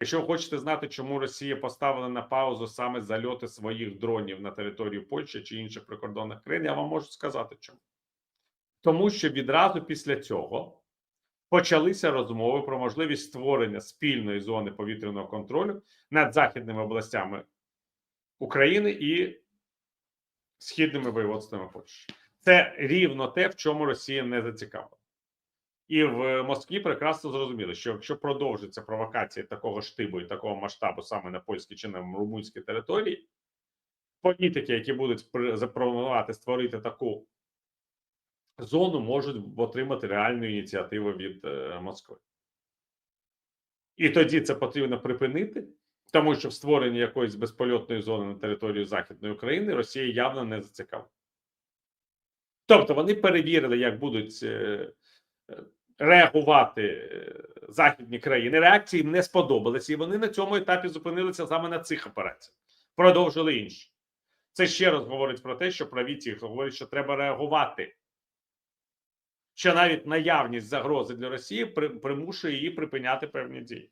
Якщо ви хочете знати, чому Росія поставила на паузу саме зальоти своїх дронів на територію Польщі чи інших прикордонних країн, я вам можу сказати чому. Тому що відразу після цього почалися розмови про можливість створення спільної зони повітряного контролю над західними областями України і східними воєводствами Польщі. Це рівно те, в чому Росія не зацікавлена. І в Москві прекрасно зрозуміли, що якщо продовжиться провокації такого штибу і такого масштабу саме на польській чи на румунській території, політики, які будуть запропонувати створити таку зону, можуть отримати реальну ініціативу від е, Москви. І тоді це потрібно припинити, тому що в створенні якоїсь безпольотної зони на території Західної України Росія явно не зацікавлена. Тобто вони перевірили, як будуть е, е, реагувати е, західні країни. Реакції їм не сподобалися, і вони на цьому етапі зупинилися саме на цих операціях, продовжили інші. Це ще раз говорить про те, що правіці говорять, що треба реагувати. Що навіть наявність загрози для Росії при- примушує її припиняти певні дії.